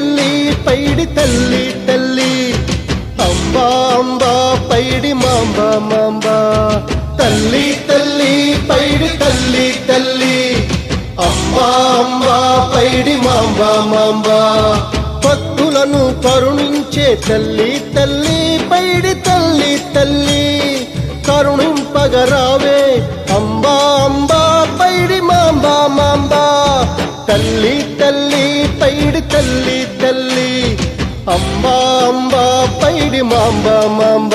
తల్లి పైడి తల్లి తల్లి. అంబా అంబా పైడి మాంబ మాంబ. తల్లి తల్లి పైడి తల్లి తల్లి. అంబా అంబా పైడి మాంబ మాంబ. భక్తులను కరుణించే తల్లి తల్లి పైడి తల్లి తల్లి. కరుణింపగరావే అంబా అంబా పైడి మాంబ మాంబ. తల్లి తల్లి పైడి తల్లి అంబా అంబా పైడి మాంబ మాంబ.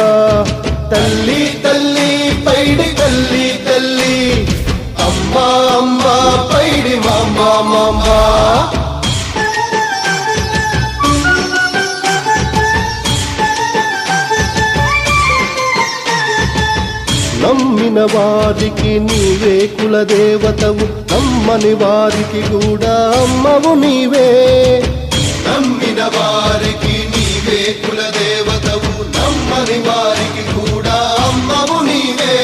తల్లి తల్లి పైడి తల్లి తల్లి. అంబా అంబా పైడి మాంబ మాంబ. నమ్మిన వారికి నీవే కులదేవతవు నమ్మని వారికి కూడా అమ్మవు నీవే. నమ్మిన వారికి నీవే నమ్మని వారికి కూడా అమ్మవు నీవే.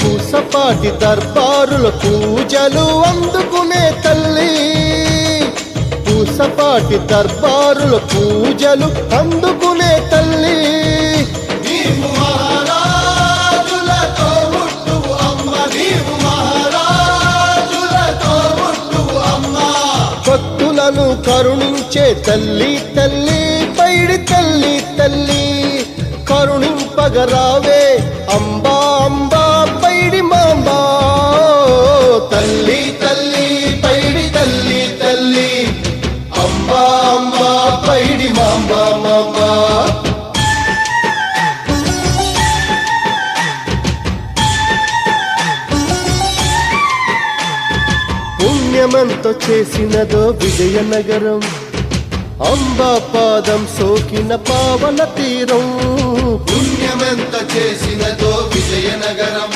పూసపాటి దర్బారుల పూజలు అందుకునే తల్లి. పూసపాటి దర్బారుల పూజలు అందుకునే తల్లి. భక్తులను కరుణించే తల్లి తల్లి పైడి తల్లి తల్లి. కరుణింపగరావే అంబా అంబా పైడి మాంబా తల్లి తల్లి పైడి తల్లి తల్లి అంబా అంబా పైడి మాంబా మాంబా పుణ్యమంతో చేసినదో విజయనగరం అంబా పాదం సోకిన పావన తీరం. పుణ్యమెంత చేసినదో విజయనగరం.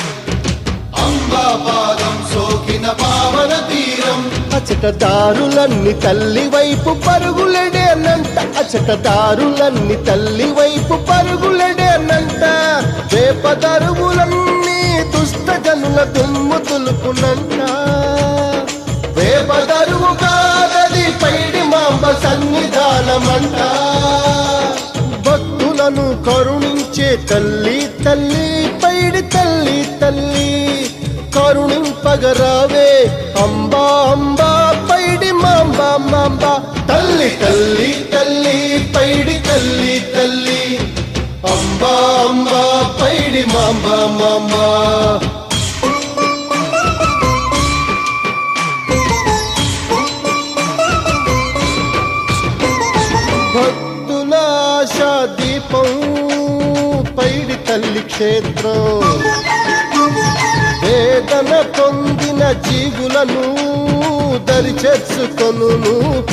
అంబా పాదం సోకిన పావన తీరం. అచట దారులన్నీ తల్లి వైపు పరుగులెడేనంట అచట దారులన్నీ తల్లి వైపు పరుగులెడేనంట వేప దరువులన్నీ దుష్ట జనుల దుమ్ము తులుకునంట సన్నిధానమంట భక్తులను కరుణించే తల్లి తల్లి పైడి తల్లి తల్లి. కరుణింపగరావే అంబా అంబా పైడి మాంబా మాంబా. తల్లి తల్లి క్షేత్రం. వేదన పొందిన జీవులను దరి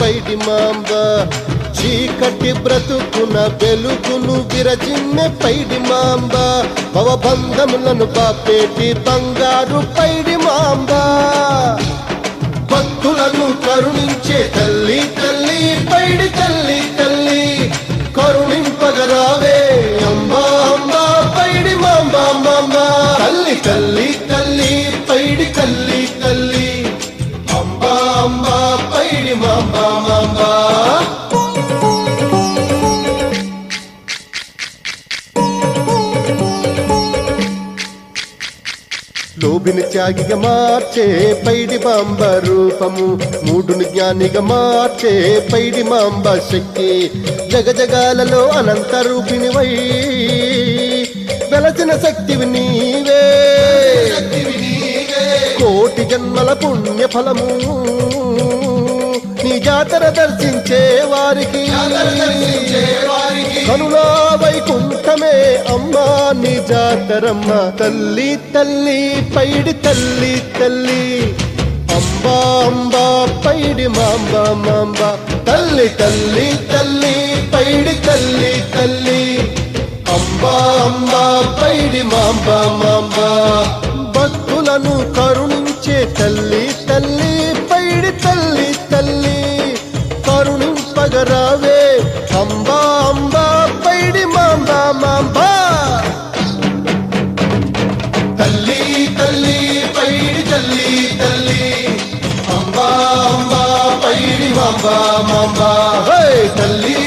పైడి మాంబ. చీకటి బ్రతుకున వెలుగును విరజిమ్మె పైడి మాంబ. భవబంధములను బాపేటి బంగారు పైడి మాంబ. భక్తులను కరుణించే తల్లి తల్లి తల్లి తల్లి పైడి తల్లి తల్లి. అంబా అంబా పైడి మాంబా మాంబా. లోబిని త్యాగిగా మార్చే పైడి మాంబ రూపము. మూడుని జ్ఞానిగా మార్చే పైడి మాంబ శక్తి. జగజగాలలో అనంత రూపిణి వై వెలసిన శక్తివి నీ జన్మల పుణ్య ఫలము నీ జాతర దర్శించే వారికి. కనులా వైకుంఠమే అమ్మా నీ జాతరమ్మ. తల్లి తల్లి పైడి తల్లి తల్లి. అంబా అంబా పైడి మాంబ మాంబ. తల్లి తల్లి తల్లి పైడి తల్లి తల్లి. అంబా అంబా పైడి మాంబ మాంబ. భక్తులను తల్లి తల్లి పైడి తల్లి తల్లి కరుణింపగరావే అంబా అంబా పైడి మాంబా మాంబా. తల్లి తల్లి పైడి తల్లి తల్లి అంబా అంబా పైడి మాంబా మాంబా. తల్లి